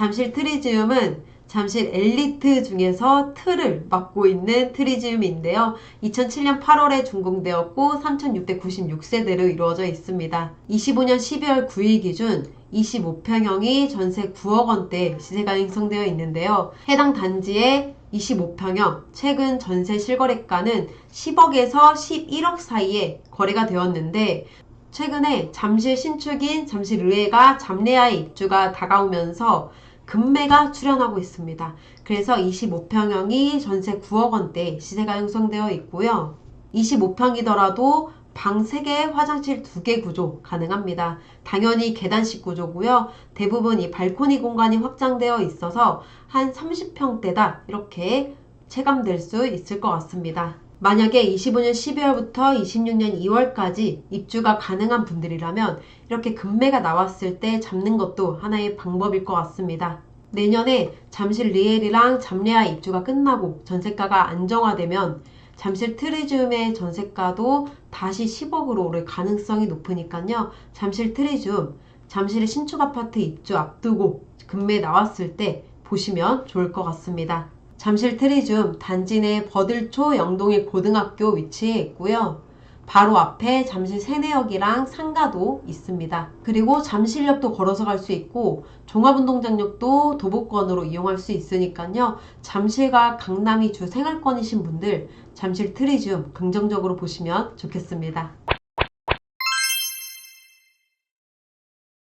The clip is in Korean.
잠실 트리지움은 잠실 엘리트 중에서 틀을 맡고 있는 트리지움인데요. 2007년 8월에 준공되었고 3,696세대로 이루어져 있습니다. 25년 12월 9일 기준 25평형이 전세 9억 원대 시세가 형성되어 있는데요. 해당 단지의 25평형 최근 전세 실거래가는 10억에서 11억 사이에 거래가 되었는데 최근에 잠실 신축인 잠실 의회가 잠내하에 입주가 다가오면서 급매가 출현하고 있습니다. 그래서 25평형이 전세 9억 원대 시세가 형성되어 있고요. 25평이더라도 방 3개, 화장실 2개 구조 가능합니다. 당연히 계단식 구조고요. 대부분 이 발코니 공간이 확장되어 있어서 한 30평대다 이렇게 체감될 수 있을 것 같습니다. 만약에 25년 12월부터 26년 2월까지 입주가 가능한 분들이라면 이렇게 급매가 나왔을 때 잡는 것도 하나의 방법일 것 같습니다. 내년에 잠실 리엘이랑 잠레아 입주가 끝나고 전세가가 안정화되면 잠실 트리즘의 전세가도 다시 10억으로 오를 가능성이 높으니까요. 잠실 트리즘, 잠실의 신축 아파트 입주 앞두고 급매 나왔을 때 보시면 좋을 것 같습니다. 잠실 트리즘 단지 내 버들초 영동일 고등학교 위치해 있고요. 바로 앞에 잠실 세내역이랑 상가도 있습니다. 그리고 잠실역도 걸어서 갈 수 있고 종합운동장역도 도보권으로 이용할 수 있으니까요. 잠실과 강남이 주 생활권이신 분들 잠실 트리즘 긍정적으로 보시면 좋겠습니다.